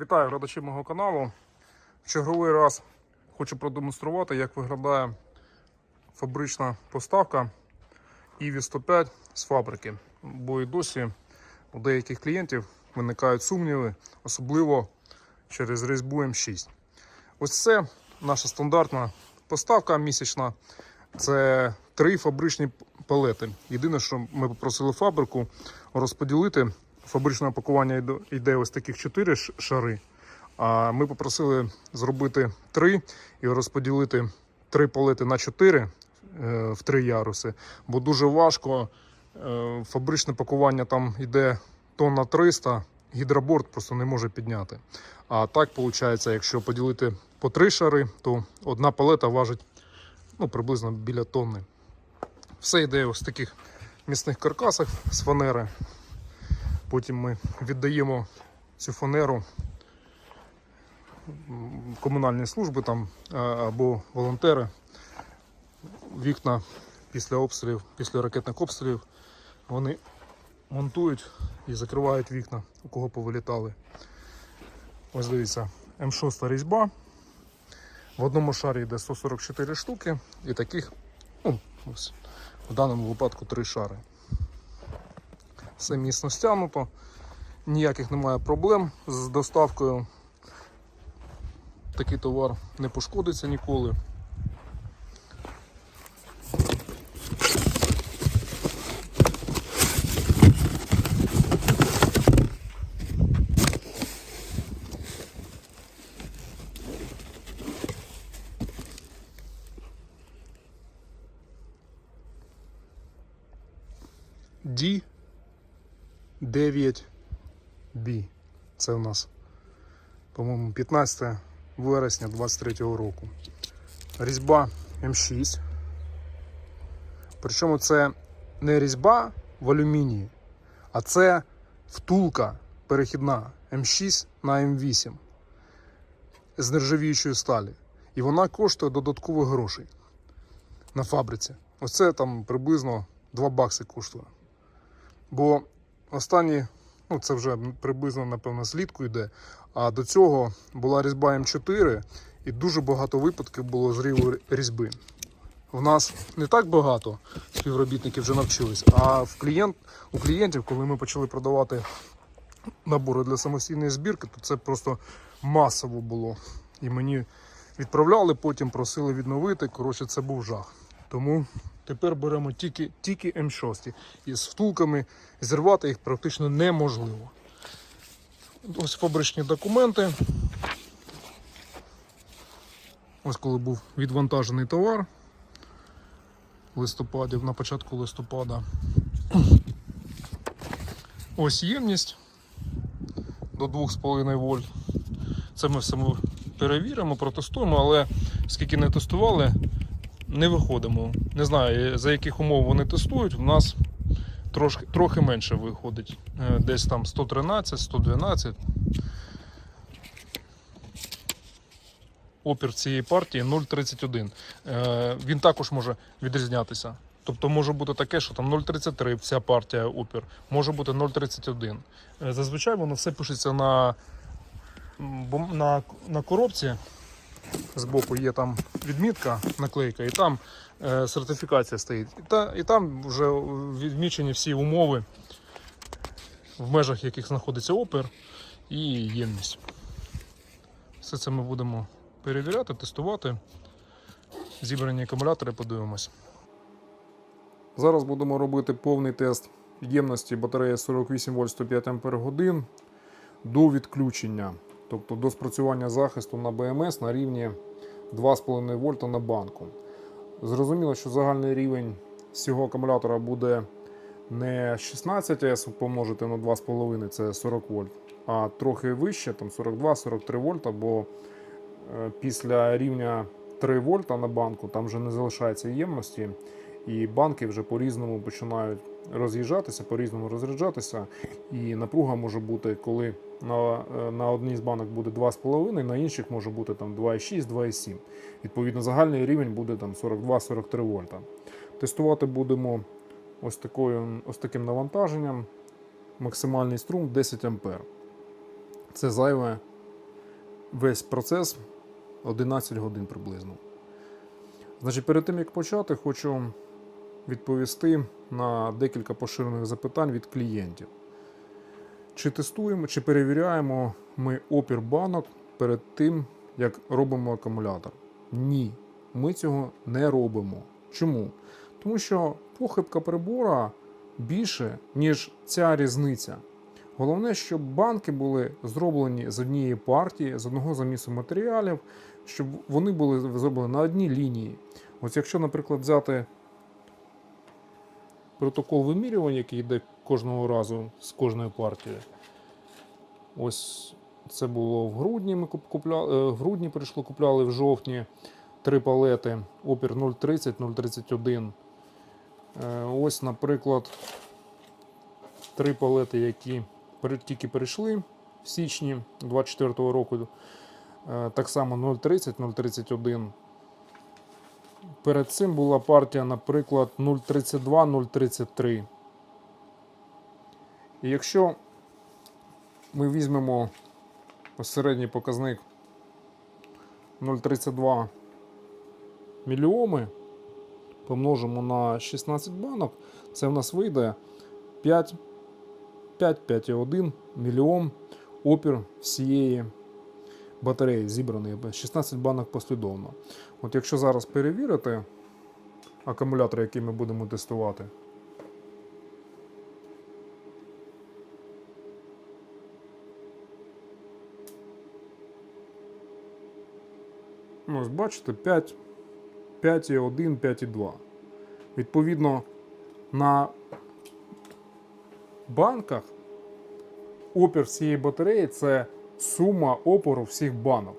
Вітаю глядачі мого каналу. В черговий раз хочу продемонструвати, як виглядає фабрична поставка EV 105 з фабрики. Бо і досі у деяких клієнтів виникають сумніви, особливо через різьбу М6. Ось це наша стандартна поставка місячна. Це три фабричні палети. Єдине, що ми попросили фабрику розподілити. Фабричне пакування йде- ось таких чотири ш- шари. А ми попросили зробити три і розподілити три палети на чотири е, в три яруси, бо дуже важко. Е, Фабричне пакування там йде тонна 300, гідроборд просто не може підняти. А так виходить, якщо поділити по три шари, то одна палета важить ну, приблизно біля тонни. Все йде ось таких міцних каркасах з фанери. Потім ми віддаємо цю фанеру комунальні служби там або волонтери. Вікна після обстрілів, після ракетних обстрілів вони монтують і закривають вікна, у кого повилітали. Ось дивіться, М6 різьба. В одному шарі йде 144 штуки, і таких, ну, ось, в даному випадку три шари. Все міцно стягнуто, ніяких немає проблем з доставкою. Такий товар не пошкодиться ніколи. D 9B. Це у нас, по-моєму, 15 вересня 23 року. Різьба М6. Причому це не різьба в алюмінії, а це втулка перехідна М6 на М8 з нержавіючої сталі. І вона коштує додаткових грошей на фабриці. Оце там приблизно 2 бакси коштує. Бо останні, ну це вже приблизно, напевно, слідку йде. А до цього була різьба М4, і дуже багато випадків було зриву різьби. В нас не так багато співробітників вже навчились, а в клієнт, у клієнтів, коли ми почали продавати набори для самостійної збірки, то це просто масово було. І мені відправляли, потім просили відновити. Коротше, це був жах. Тому тепер беремо тільки, тільки М6. І з втулками зірвати їх практично неможливо. Ось фабричні документи. Ось коли був відвантажений товар в листопаді, на початку листопада. Ось ємність до 2,5 вольт. Це ми все перевіримо, протестуємо, але скільки не тестували, не виходимо. Не знаю, за яких умов вони тестують. У нас трошки, трохи менше виходить. Е, Десь там 113, 112. Опір цієї партії 0,31. Е, Він також може відрізнятися. Тобто може бути таке, що там 0,33 вся партія опір, може бути 0,31. Е, Зазвичай воно все пишеться на, на, на коробці. Збоку є там відмітка, наклейка, і там е, сертифікація стоїть. І, та, і там вже відмічені всі умови, в межах яких знаходиться опір і ємність. Все це ми будемо перевіряти, тестувати. Зібрані акумулятори подивимось. Зараз будемо робити повний тест ємності батареї 48 вольт 105 Ампер до відключення, тобто до спрацювання захисту на БМС на рівні 2,5 вольта на банку. Зрозуміло, що загальний рівень з цього акумулятора буде не 16 А помножити на 2,5 це 40 вольт, а трохи вище, там 42-43 вольта, бо е, після рівня 3 вольта на банку там вже не залишається ємності, і банки вже по-різному починають роз'їжджатися, по-різному розряджатися. І напруга може бути, коли на, е, на одній з банок буде 2,5, на інших може бути там 2,6, 2,7. Відповідно, загальний рівень буде 42-43 вольта. Тестувати будемо ось, такою, ось таким навантаженням. Максимальний струм 10 А. Це зайве весь процес 11 годин приблизно. Значить, перед тим як почати, хочу відповісти на декілька поширених запитань від клієнтів. Чи тестуємо, чи перевіряємо ми опір банок перед тим, як робимо акумулятор? Ні, ми цього не робимо. Чому? Тому що похибка прибора більше, ніж ця різниця. Головне, щоб банки були зроблені з однієї партії, з одного замісу матеріалів, щоб вони були зроблені на одній лінії. Ось якщо, наприклад, взяти протокол вимірювання, який йде кожного разу з кожної партії. Ось це було в грудні. Ми куп- купля... е, в грудні прийшло, купляли в жовтні три палети, опір 0,30, 0,31. Е, Ось, наприклад, три палети, які тільки перейшли в січні 24-го року. Е, Так само 0,30, 0,31. Перед цим була партія, наприклад, 0,32, 0,33. І якщо ми візьмемо середній показник 0,32 мільйоми, помножимо на 16 банок, це в нас вийде 5, 5,1 мільйон опір всієї батареї зібраної 16 банок послідовно. От якщо зараз перевірити акумулятор, який ми будемо тестувати. Ну, ось бачите, 5, 5,1, 5,2. Відповідно, на банках опір всієї батареї це сума опору всіх банок.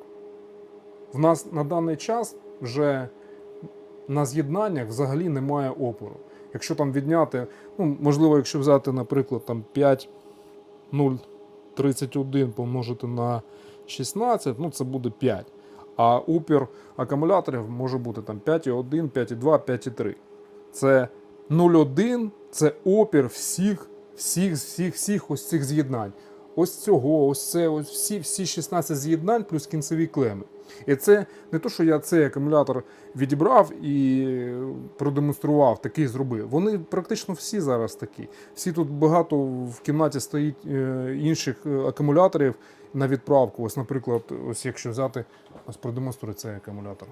В нас на даний час вже на з'єднаннях взагалі немає опору. Якщо там відняти, ну, можливо, якщо взяти, наприклад, там 5,031 помножити на 16, ну це буде 5. А опір акумуляторів може бути там 5,1, 5,2, 5,3. Це 0,1 це опір всіх, всіх, всіх, всіх ось цих з'єднань. Ось цього, ось це, ось всі, всі 16 з'єднань плюс кінцеві клеми. І це не то, що я цей акумулятор відібрав і продемонстрував, такий зробив. Вони практично всі зараз такі. Всі тут багато в кімнаті стоїть е, інших е, акумуляторів на відправку. Ось, наприклад, ось якщо взяти, ось продемонструю цей акумулятор.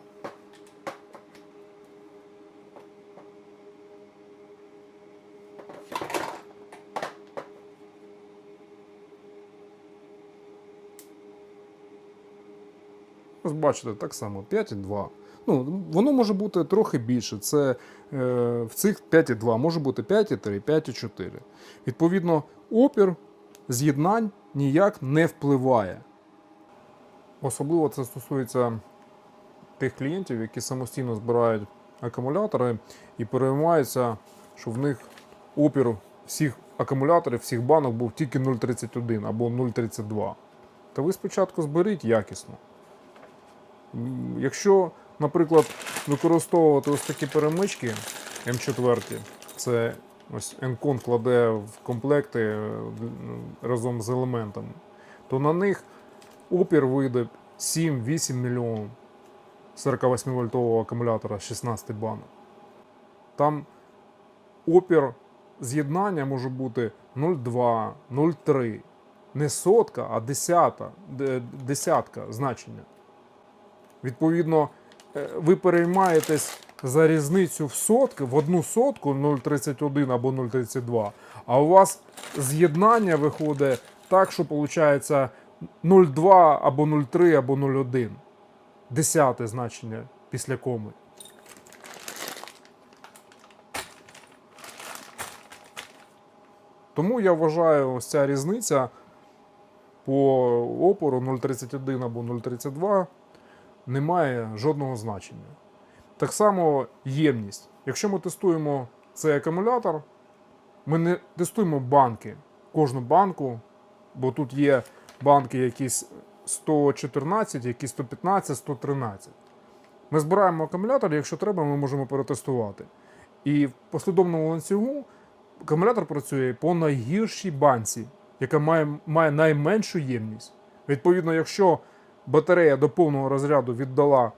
Ось бачите, так само 5,2. Ну, воно може бути трохи більше. Це е, в цих 5,2 може бути 5,3, 5,4. Відповідно, опір з'єднань ніяк не впливає. Особливо це стосується тих клієнтів, які самостійно збирають акумулятори і переймаються, що в них опір всіх акумуляторів, всіх банок був тільки 0,31 або 0,32. Та ви спочатку зберіть якісно. Якщо, наприклад, використовувати ось такі перемички М4, це ось Encon кладе в комплекти е, разом з елементами, то на них опір вийде 7-8 мільйонів 48 вольтового акумулятора 16 банок. Там опір з'єднання може бути 0,2, 0,3. Не сотка, а десята, десятка значення. Відповідно, е, ви переймаєтесь за різницю в сотки, в одну сотку 0,31 або 0,32, а у вас з'єднання виходить так, що виходить 0,2 або 0,3 або 0,1. Десяте значення після коми. Тому я вважаю, ось ця різниця по опору 0,31 або 0,32 не має жодного значення. Так само ємність. Якщо ми тестуємо цей акумулятор, ми не тестуємо банки, кожну банку, бо тут є банки якісь 114, якісь 115, 113. Ми збираємо акумулятор, якщо треба, ми можемо перетестувати. І в послідовному ланцюгу акумулятор працює по найгіршій банці, яка має, має найменшу ємність. Відповідно, якщо батарея до повного розряду віддала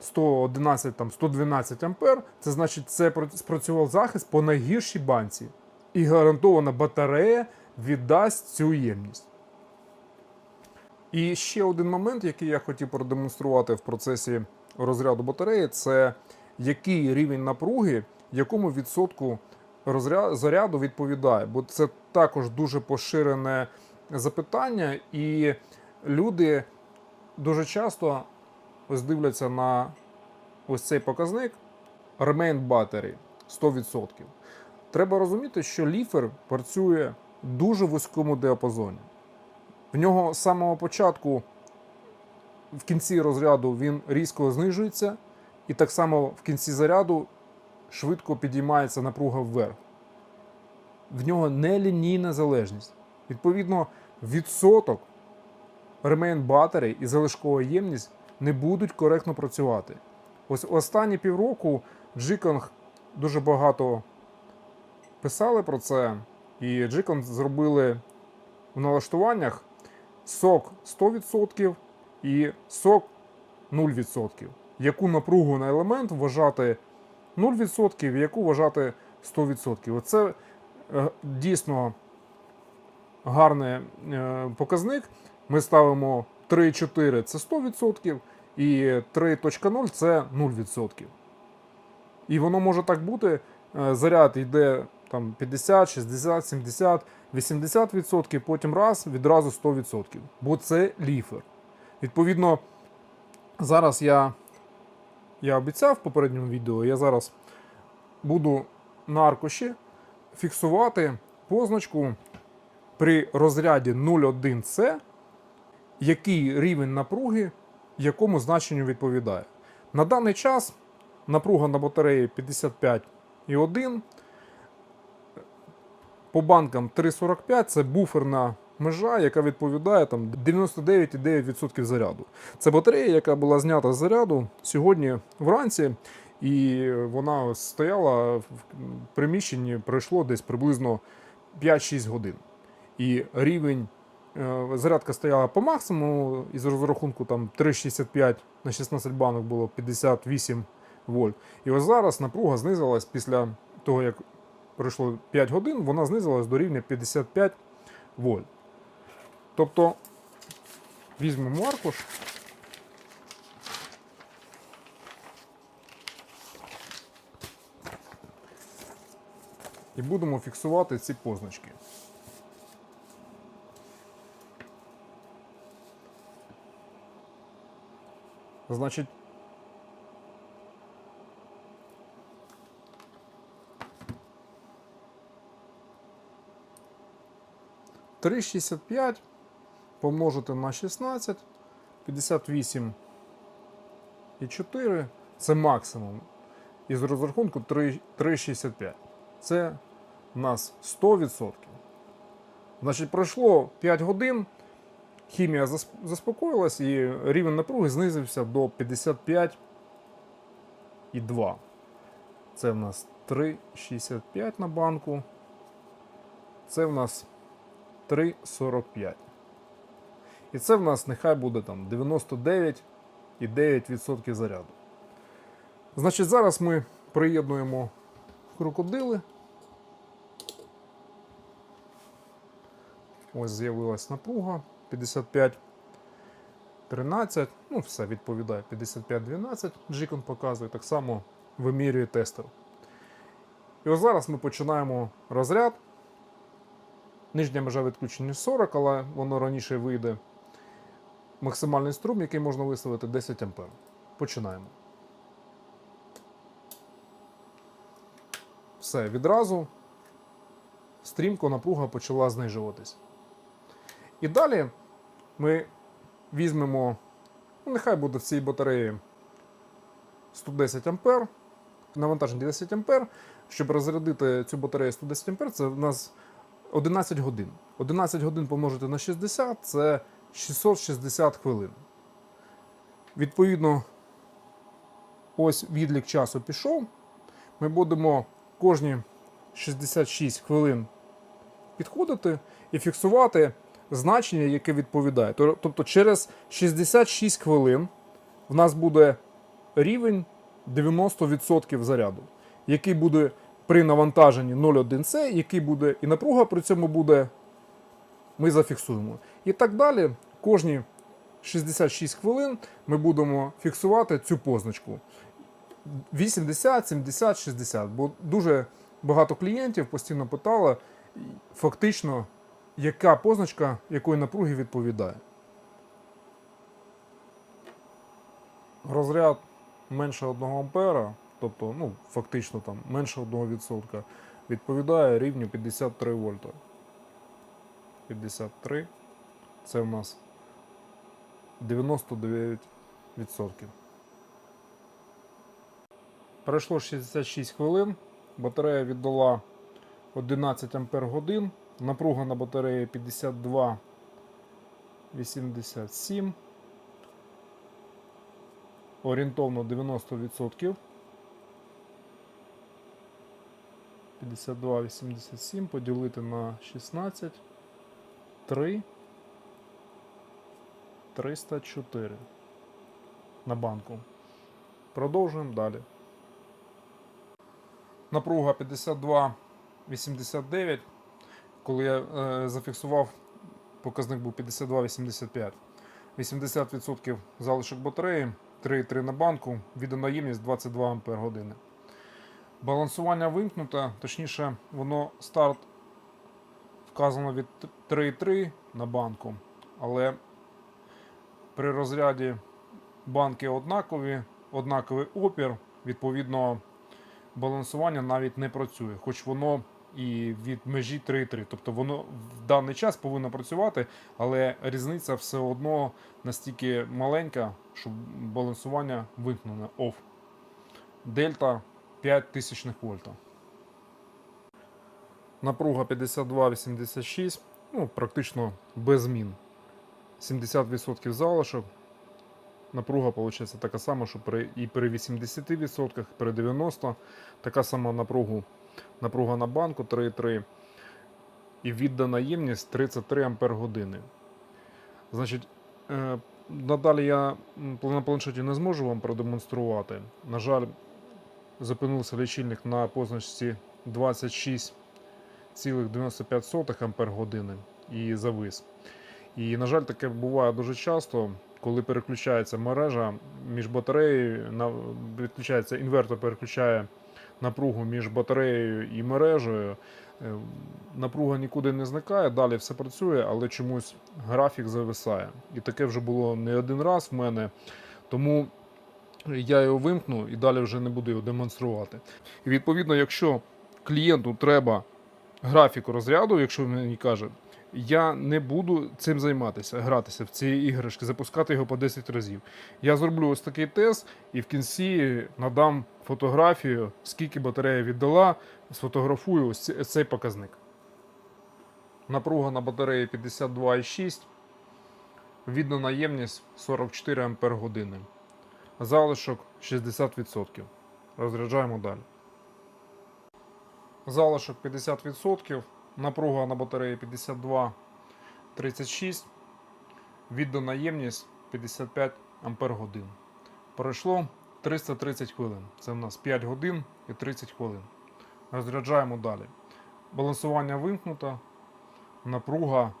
111, там, 112 ампер, це значить, це спрацював захист по найгіршій банці. І гарантована батарея віддасть цю ємність. І ще один момент, який я хотів продемонструвати в процесі розряду батареї, це який рівень напруги, якому відсотку розря- заряду відповідає. Бо це також дуже поширене запитання, і люди дуже часто ось дивляться на ось цей показник Remain Battery 100%. Треба розуміти, що ліфер працює в дуже вузькому діапазоні. В нього з самого початку, в кінці розряду, він різко знижується, і так само в кінці заряду швидко підіймається напруга вверх. В нього нелінійна залежність. Відповідно, відсоток Remain Battery і залишкова ємність не будуть коректно працювати. Ось останні півроку Джиконг дуже багато писали про це, і Джиконг зробили в налаштуваннях сок 100% і сок 0%. Яку напругу на елемент вважати 0%, яку вважати 100%. Оце е, дійсно гарний е, показник. Ми ставимо 3,4 це 100%, і 3.0 це 0%. І воно може так бути. е, Заряд йде там 50, 60, 70, 80%, потім раз, відразу 100%. Бо це ліфер. Відповідно, зараз я, я обіцяв в попередньому відео, я зараз буду на аркуші фіксувати позначку при розряді 0,1С, який рівень напруги якому значенню відповідає. На даний час напруга на батареї 55,1. По банкам 3,45 це буферна межа, яка відповідає 99,9% заряду. Це батарея, яка була знята з заряду сьогодні вранці, і вона стояла в приміщенні, пройшло десь приблизно 5-6 годин. І рівень зарядка стояла по максимуму, із розрахунку там 3,65 на 16 банок було 58 вольт. І ось зараз напруга знизилась після того, як пройшло 5 годин, вона знизилась до рівня 55 вольт. Тобто візьмемо аркуш. І будемо фіксувати ці позначки. Значить, три шістдесят п'ять помножити на 16, 58 і 4 це максимум. Із розрахунку 3 3,65. Це у нас 100%. Значить, пройшло 5 годин, хімія заспокоїлась і рівень напруги знизився до 55,2. Це в нас 3,65 на банку. Це в нас 3,45. І це в нас нехай буде там 99,9% заряду. Значить, зараз ми приєднуємо крокодили. Ось з'явилась напруга 55. 13, ну все відповідає 55-12. Джикон показує, так само вимірює тестер. І ось зараз ми починаємо розряд. Нижня межа відключення 40, але воно раніше вийде. Максимальний струм, який можна виставити 10 А. Починаємо. Все, відразу стрімко напруга почала знижуватись. І далі ми візьмемо, ну, нехай буде в цій батареї 110 А, навантаження 10 А. Щоб розрядити цю батарею 110 А, це в нас 11 годин. 11 годин помножити на 60 це 660 хвилин. Відповідно, ось відлік часу пішов. Ми будемо кожні 66 хвилин підходити і фіксувати значення, яке відповідає. Тобто через 66 хвилин в нас буде рівень 90% заряду, який буде при навантаженні 0,1С, який буде і напруга при цьому буде, ми зафіксуємо. І так далі, кожні 66 хвилин ми будемо фіксувати цю позначку. 80, 70, 60. Бо дуже багато клієнтів постійно питали, фактично, яка позначка якої напруги відповідає. Розряд менше 1 ампера, тобто ну, фактично там менше 1%, відповідає рівню 53 вольта. 53 це у нас 99%. Пройшло 66 хвилин. Батарея віддала 11 ампер годин. Напруга на батареї 52,87. Орієнтовно 90%. 52,87 поділити на 16. 3. 304 на банку. Продовжуємо далі. Напруга 52,89. Коли я е, зафіксував, показник був 52,85. 80% залишок батареї, 3,3 на банку, відеонаємність 22 Ампер години. Балансування вимкнуто, точніше, воно старт вказано від 3,3 на банку, але при розряді банки однакові, однаковий опір, відповідно, балансування навіть не працює, хоч воно і від межі 3,3. Тобто воно в даний час повинно працювати, але різниця все одно настільки маленька, що балансування вимкнене OFF. Дельта 5 тисячних вольта. Напруга 52,86, ну, практично без змін. 70% залишок. Напруга виходить така сама, що і при 80%, при 90%, така сама напругу, напруга на банку 3,3 і віддана ємність 33 Ампер години. Значить, е, надалі я на планшеті не зможу вам продемонструвати. На жаль, зупинився лічильник на позначці 26,95 Ампер години і завис. І, на жаль, таке буває дуже часто, коли переключається мережа між батареєю, відключається інвертор, переключає напругу між батареєю і мережею. Е, Напруга нікуди не зникає, далі все працює, але чомусь графік зависає. І таке вже було не один раз в мене. Тому я його вимкну і далі вже не буду його демонструвати. І відповідно, якщо клієнту треба графіку розряду, якщо він мені каже, я не буду цим займатися, гратися в ці іграшки, запускати його по 10 разів. Я зроблю ось такий тест і в кінці надам фотографію, скільки батарея віддала, сфотографую ось цей показник. Напруга на батареї 52,6, віддана ємність 44 Ампер години. Залишок 60%. Розряджаємо далі. Залишок 50%. Напруга на батареї 52,36. Віддана ємність 55 Ампер годин. Пройшло 330 хвилин. Це в нас 5 годин і 30 хвилин. Розряджаємо далі. Балансування вимкнуто. Напруга.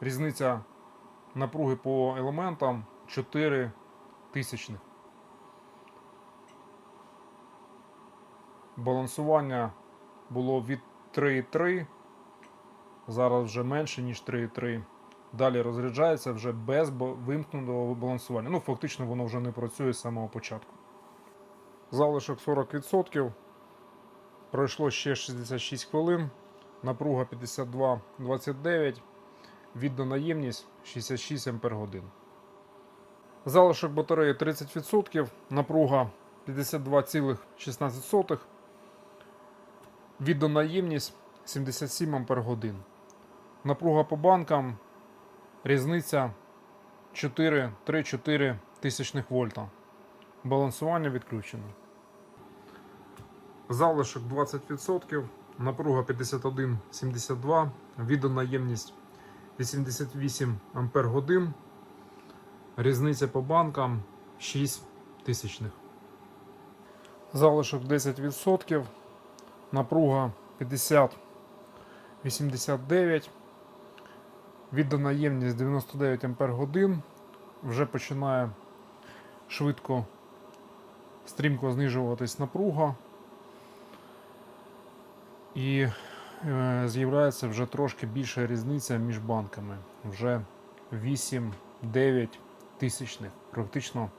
Різниця напруги по елементам 4 тисячних. Балансування було від 3,3, зараз вже менше, ніж 3,3. Далі розряджається вже без вимкнутого балансування. Ну, фактично, воно вже не працює з самого початку. Залишок 40%. Пройшло ще 66 хвилин. Напруга 52,29. Віддана ємність 66 Ампер годин. Залишок батареї 30%, напруга 52,16. Віддана ємність 77 Ампер годин. Напруга по банкам різниця 4-3-4 тисячних вольта. Балансування відключено. Залишок 20%, напруга 51,72, віддана ємність 88 Ампер годин. Різниця по банкам 6 тисячних. Залишок 10%, напруга 50,89, віддана ємність 99 Ампер годин. Вже починає швидко стрімко знижуватись напруга. І е, з'являється вже трошки більша різниця між банками. Вже 8-9 тисячних, практично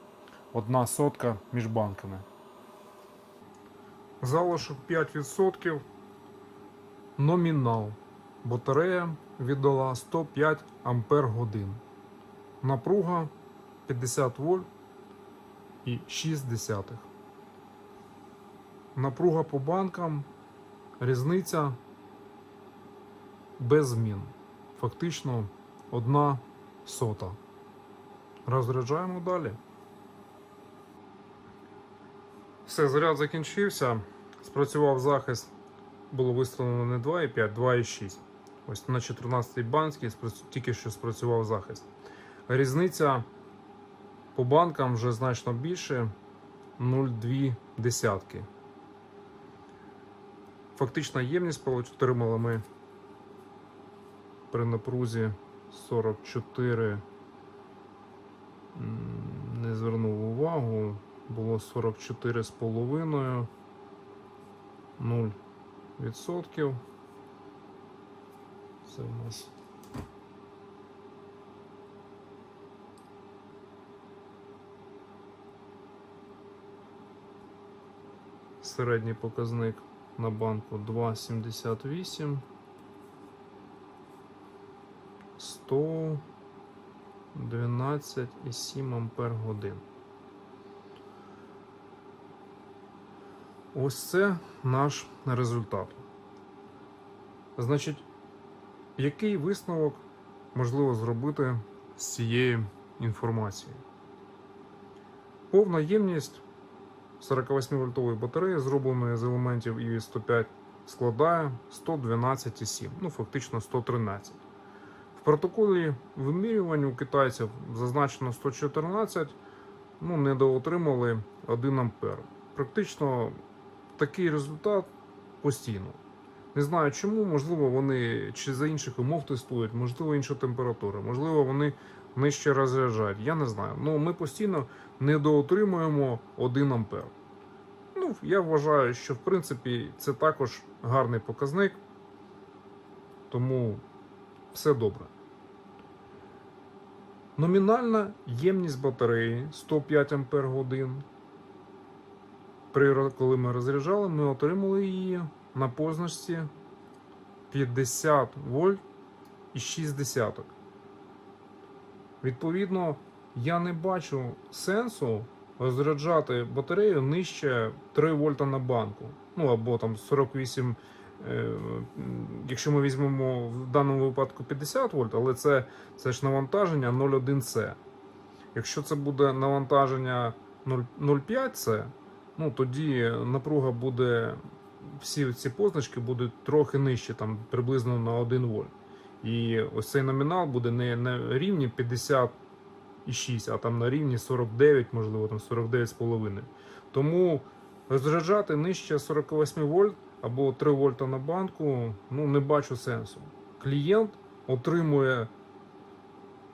одна сотка між банками. Залишок 5%. Номінал. Батарея віддала 105 Ампер годин. Напруга 50 вольт і 6 десятих. Напруга по банкам різниця без змін. Фактично одна сота. Розряджаємо далі. Все, заряд закінчився. Спрацював захист. Було виставлено не 2,5, 2,6. Ось на 14-й банській спрацю- тільки що спрацював захист. Різниця по банкам вже значно більше 0,2 десятки. Фактична ємність отримали ми при напрузі 44. Не звернув увагу. Було 44,5. 0 відсотків. Це у нас. Середній показник на банку 2,78. 112,7 ампер годин. Ось це наш результат. Значить, який висновок можливо зробити з цієї інформації? Повна ємність 48-вольтової батареї, зробленої з елементів ІВІ 105, складає 112,7, ну фактично 113. В протоколі вимірювань у китайців зазначено 114, ну недоотримали 1 ампер. Практично такий результат постійно. Не знаю чому, можливо, вони чи за інших умов тестують, можливо, інша температура, можливо, вони нижче розряджають. Я не знаю. Ну ми постійно недоотримуємо 1 ампер. Ну, я вважаю, що в принципі це також гарний показник, тому все добре. Номінальна ємність батареї 105 Ампер годин. При, коли ми розряджали, ми отримали її на позначці 50 вольт і 6 десяток. Відповідно, я не бачу сенсу розряджати батарею нижче 3 вольта на банку. Ну або там 48, е, якщо ми візьмемо в даному випадку 50 вольт, але це, це ж навантаження 0,1С. Якщо це буде навантаження 0,5С, ну тоді напруга буде, всі ці позначки будуть трохи нижче, там приблизно на 1 вольт. І ось цей номінал буде не на рівні 56, а там на рівні 49, можливо, там 49,5. Тому розряджати нижче 48 вольт або 3 вольта на банку, ну не бачу сенсу. Клієнт отримує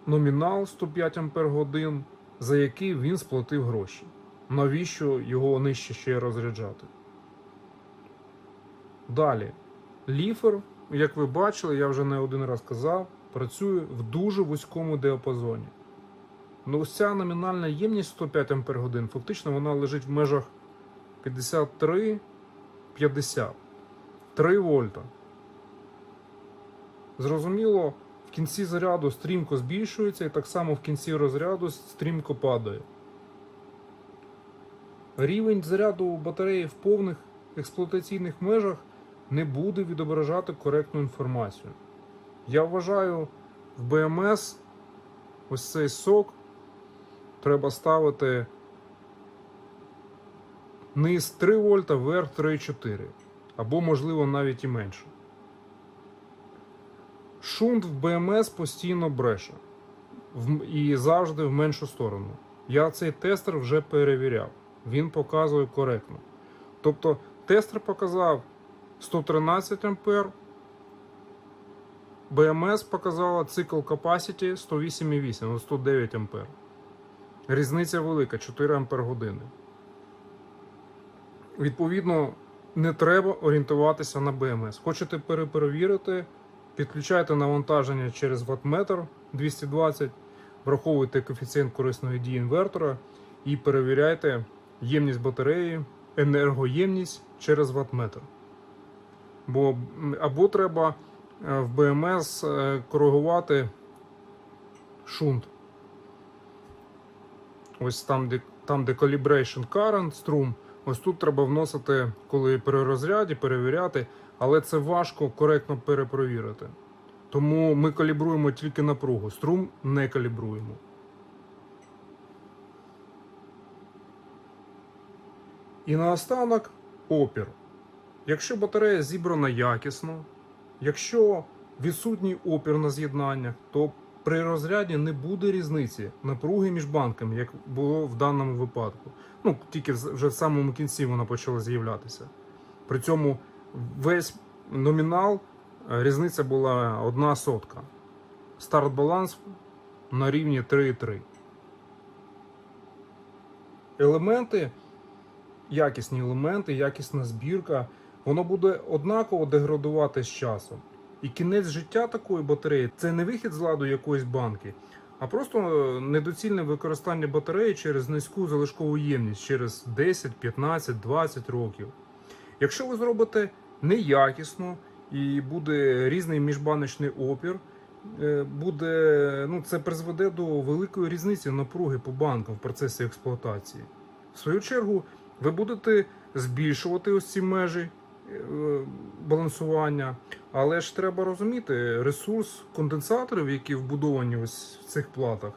номінал 105 Ампер годин, за який він сплатив гроші. Навіщо його нижче ще розряджати? Далі. Ліфер, як ви бачили, я вже не один раз казав, працює в дуже вузькому діапазоні. Ну, ось ця номінальна ємність 105 Ампер годин, фактично вона лежить в межах 53-50. 3 вольта. Зрозуміло, в кінці заряду стрімко збільшується, і так само в кінці розряду стрімко падає. Рівень заряду батареї в повних експлуатаційних межах не буде відображати коректну інформацію. Я вважаю, в БМС ось цей сок треба ставити низ 3 вольта, вверх 3,4. або, можливо, навіть і менше. Шунт в БМС постійно бреше і завжди в меншу сторону. Я цей тестер вже перевіряв. Він показує коректно. Тобто тестер показав 113 А, БМС показала цикл capacity 108,8, ну, 109 А. Різниця велика 4 Ампер години. Відповідно, не треба орієнтуватися на БМС. Хочете переперевірити, підключайте навантаження через ваттметр 220, враховуйте коефіцієнт корисної дії інвертора і перевіряйте ємність батареї, енергоємність через ваттметр. Бо або треба е, в БМС е, коригувати шунт. Ось там, де, там, де calibration current, струм, ось тут треба вносити, коли при розряді, перевіряти, але це важко коректно перепровірити. Тому ми калібруємо тільки напругу, струм не калібруємо. І наостанок опір. Якщо батарея зібрана якісно, якщо відсутній опір на з'єднаннях, то при розряді не буде різниці напруги між банками, як було в даному випадку. Ну, тільки вже в самому кінці вона почала з'являтися. При цьому весь номінал е, різниця була одна сотка. Старт баланс на рівні 3,3. Елементи, якісні елементи, якісна збірка, воно буде однаково деградувати з часом. І кінець життя такої батареї це не вихід з ладу якоїсь банки, а просто е, недоцільне використання батареї через низьку залишкову ємність через 10, 15, 20 років. Якщо ви зробите неякісно і буде різний міжбаночний опір, е, буде, ну, це призведе до великої різниці напруги по банкам в процесі експлуатації. В свою чергу, ви будете збільшувати ось ці межі е, балансування, але ж треба розуміти, ресурс конденсаторів, які вбудовані ось в цих платах,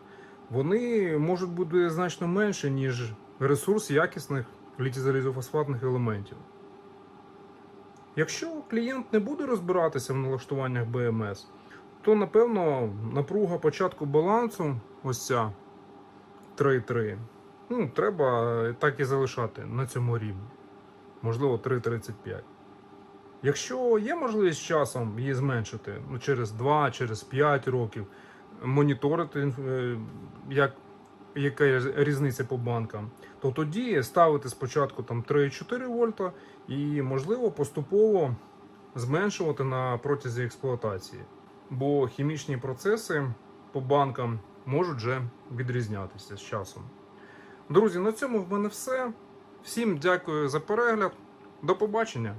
вони можуть бути значно менше, ніж ресурс якісних літій-залізофосфатних елементів. Якщо клієнт не буде розбиратися в налаштуваннях БМС, то напевно напруга початку балансу, ось ця 3,3, ну, треба так і залишати на цьому рівні. Можливо, 3,35. Якщо є можливість з часом її зменшити, ну, через 2, через 5 років, моніторити, е, як, яка різниця по банкам, то тоді ставити спочатку там 3,4 вольта і, можливо, поступово зменшувати на протязі експлуатації. Бо хімічні процеси по банкам можуть вже відрізнятися з часом. Друзі, на цьому в мене все. Всім дякую за перегляд. До побачення!